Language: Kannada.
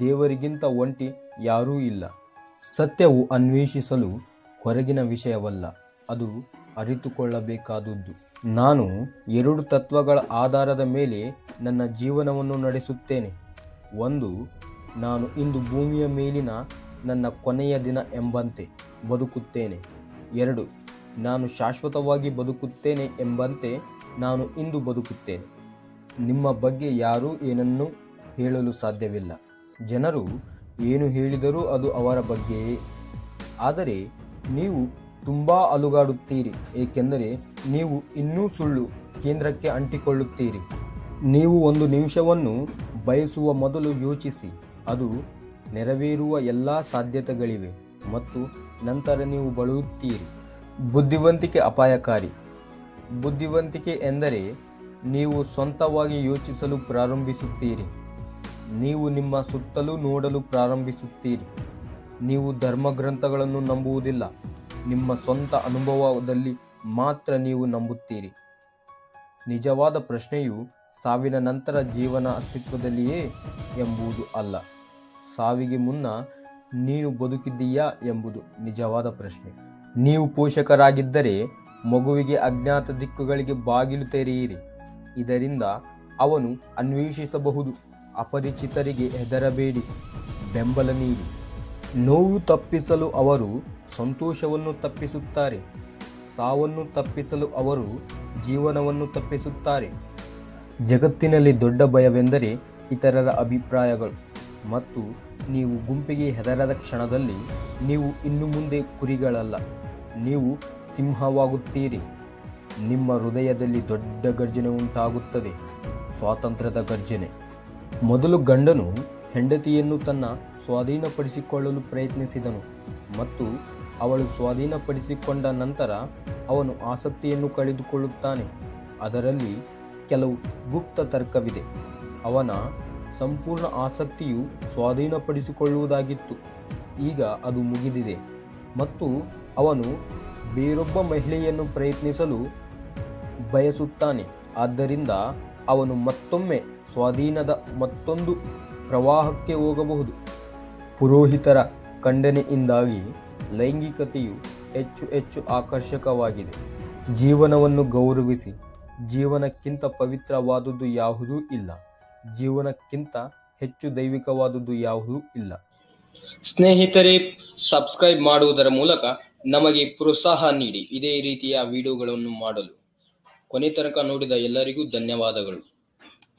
ದೇವರಿಗಿಂತ ಒಂಟಿ ಯಾರೂ ಇಲ್ಲ. ಸತ್ಯವು ಅನ್ವೇಷಿಸಲು ಹೊರಗಿನ ವಿಷಯವಲ್ಲ, ಅದು ಅರಿತುಕೊಳ್ಳಬೇಕಾದುದು ನಾನು ಎರಡು ತತ್ವಗಳ ಆಧಾರದ ಮೇಲೆ ನನ್ನ ಜೀವನವನ್ನು ನಡೆಸುತ್ತೇನೆ. ಒಂದು, ನಾನು ಇಂದು ಭೂಮಿಯ ಮೇಲಿನ ನನ್ನ ಕೊನೆಯ ದಿನ ಎಂಬಂತೆ ಬದುಕುತ್ತೇನೆ. ಎರಡು, ನಾನು ಶಾಶ್ವತವಾಗಿ ಬದುಕುತ್ತೇನೆ ಎಂಬಂತೆ ನಾನು ಇಂದು ಬದುಕುತ್ತೇನೆ. ನಿಮ್ಮ ಬಗ್ಗೆ ಯಾರೂ ಏನನ್ನೂ ಹೇಳಲು ಸಾಧ್ಯವಿಲ್ಲ. ಜನರು ಏನು ಹೇಳಿದರೂ ಅದು ಅವರ ಬಗ್ಗೆಯೇ ಆದರೆ ನೀವು ತುಂಬ ಅಲುಗಾಡುತ್ತೀರಿ, ಏಕೆಂದರೆ ನೀವು ಇನ್ನೂ ಸುಳ್ಳು ಕೇಂದ್ರಕ್ಕೆ ಅಂಟಿಕೊಳ್ಳುತ್ತೀರಿ. ನೀವು ಒಂದು ನಿಮಿಷವನ್ನು ಬಯಸುವ ಮೊದಲು ಯೋಚಿಸಿ, ಅದು ನೆರವೇರುವ ಎಲ್ಲ ಸಾಧ್ಯತೆಗಳಿವೆ ಮತ್ತು ನಂತರ ನೀವು ಬಳಲುತ್ತೀರಿ. ಬುದ್ಧಿವಂತಿಕೆ ಅಪಾಯಕಾರಿ. ಬುದ್ಧಿವಂತಿಕೆ ಎಂದರೆ ನೀವು ಸ್ವಂತವಾಗಿ ಯೋಚಿಸಲು ಪ್ರಾರಂಭಿಸುತ್ತೀರಿ. ನೀವು ನಿಮ್ಮ ಸುತ್ತಲೂ ನೋಡಲು ಪ್ರಾರಂಭಿಸುತ್ತೀರಿ. ನೀವು ಧರ್ಮಗ್ರಂಥಗಳನ್ನು ನಂಬುವುದಿಲ್ಲ. ನಿಮ್ಮ ಸ್ವಂತ ಅನುಭವದಲ್ಲಿ ಮಾತ್ರ ನೀವು ನಂಬುತ್ತೀರಿ. ನಿಜವಾದ ಪ್ರಶ್ನೆಯು ಸಾವಿನ ನಂತರ ಜೀವನ ಅಸ್ತಿತ್ವದಲ್ಲಿಯೇ ಎಂಬುದು ಅಲ್ಲ. ಸಾವಿಗೆ ಮುನ್ನ ನೀನು ಬದುಕಿದ್ದೀಯಾ ಎಂಬುದು ನಿಜವಾದ ಪ್ರಶ್ನೆ. ನೀವು ಪೋಷಕರಾಗಿದ್ದರೆ ಮಗುವಿಗೆ ಅಜ್ಞಾತ ದಿಕ್ಕುಗಳಿಗೆ ಬಾಗಿಲು ತೆರೆಯಿರಿ. ಇದರಿಂದ ಅವನು ಅನ್ವೇಷಿಸಬಹುದು. ಅಪರಿಚಿತರಿಗೆ ಹೆದರಬೇಡಿ, ಬೆಂಬಲ ನೀಡಿ. ನೋವು ತಪ್ಪಿಸಲು ಅವರು ಸಂತೋಷವನ್ನು ತಪ್ಪಿಸುತ್ತಾರೆ, ಸಾವನ್ನು ತಪ್ಪಿಸಲು ಅವರು ಜೀವನವನ್ನು ತಪ್ಪಿಸುತ್ತಾರೆ. ಜಗತ್ತಿನಲ್ಲಿ ದೊಡ್ಡ ಭಯವೆಂದರೆ ಇತರರ ಅಭಿಪ್ರಾಯಗಳು. ಮತ್ತು ನೀವು ಗುಂಪಿಗೆ ಹೆದರದ ಕ್ಷಣದಲ್ಲಿ ನೀವು ಇನ್ನು ಮುಂದೆ ಕುರಿಗಳಲ್ಲ, ನೀವು ಸಿಂಹವಾಗುತ್ತೀರಿ. ನಿಮ್ಮ ಹೃದಯದಲ್ಲಿ ದೊಡ್ಡ ಗರ್ಜನೆ ಉಂಟಾಗುತ್ತದೆ, ಸ್ವಾತಂತ್ರ್ಯದ ಗರ್ಜನೆ. ಮೊದಲು ಗಂಡನು ಹೆಂಡತಿಯನ್ನು ತನ್ನ ಸ್ವಾಧೀನಪಡಿಸಿಕೊಳ್ಳಲು ಪ್ರಯತ್ನಿಸಿದನು ಮತ್ತು ಅವಳು ಸ್ವಾಧೀನಪಡಿಸಿಕೊಂಡ ನಂತರ ಅವನು ಆಸಕ್ತಿಯನ್ನು ಕಳೆದುಕೊಳ್ಳುತ್ತಾನೆ. ಅದರಲ್ಲಿ ಕೆಲವು ಗುಪ್ತ ತರ್ಕವಿದೆ. ಅವನ ಸಂಪೂರ್ಣ ಆಸಕ್ತಿಯು ಸ್ವಾಧೀನಪಡಿಸಿಕೊಳ್ಳುವುದಾಗಿತ್ತು. ಈಗ ಅದು ಮುಗಿದಿದೆ ಮತ್ತು ಅವನು ಬೇರೊಬ್ಬ ಮಹಿಳೆಯನ್ನು ಪ್ರಯತ್ನಿಸಲು ಬಯಸುತ್ತಾನೆ. ಆದ್ದರಿಂದ ಅವನು ಮತ್ತೊಮ್ಮೆ ಸ್ವಾಧೀನದ ಮತ್ತೊಂದು ಪ್ರವಾಹಕ್ಕೆ ಹೋಗಬಹುದು. ಪುರೋಹಿತರ ಖಂಡನೆಯಿಂದಾಗಿ ಲೈಂಗಿಕತೆಯು ಹೆಚ್ಚು ಹೆಚ್ಚು ಆಕರ್ಷಕವಾಗಿದೆ. ಜೀವನವನ್ನು ಗೌರವಿಸಿ, ಜೀವನಕ್ಕಿಂತ ಪವಿತ್ರವಾದುದು ಯಾವುದೂ ಇಲ್ಲ. ಜೀವನಕ್ಕಿಂತ ಹೆಚ್ಚು ದೈವಿಕವಾದುದು ಯಾವುದೂ ಇಲ್ಲ. ಸ್ನೇಹಿತರೆ, ಸಬ್ಸ್ಕ್ರೈಬ್ ಮಾಡುವುದರ ಮೂಲಕ ನಮಗೆ ಪ್ರೋತ್ಸಾಹ ನೀಡಿ. ಇದೇ ರೀತಿಯ ವಿಡಿಯೋಗಳನ್ನು ಮಾಡಲು. ಕೊನೆ ತನಕ ನೋಡಿದ ಎಲ್ಲರಿಗೂ ಧನ್ಯವಾದಗಳು.